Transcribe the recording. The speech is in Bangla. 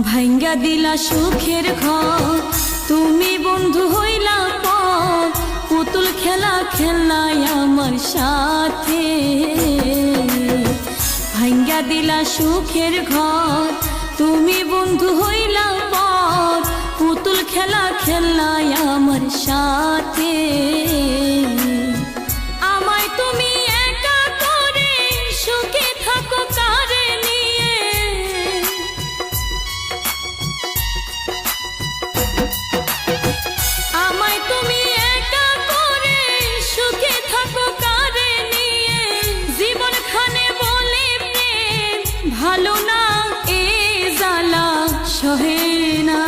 ভাইঙ্গা দিলা সুখের ঘর। তুমি বন্ধু হইলা পুতুল খেলা খেললাই আমার সাথে। ভাইঙ্গা দিলা সুখের ঘর। তুমি বন্ধু হইলা পুতুল খেলা খেললাই আমার সাথে। আমায় তুমি একা করে সুখে থাকো কা ভালো না এ জালা সহে না।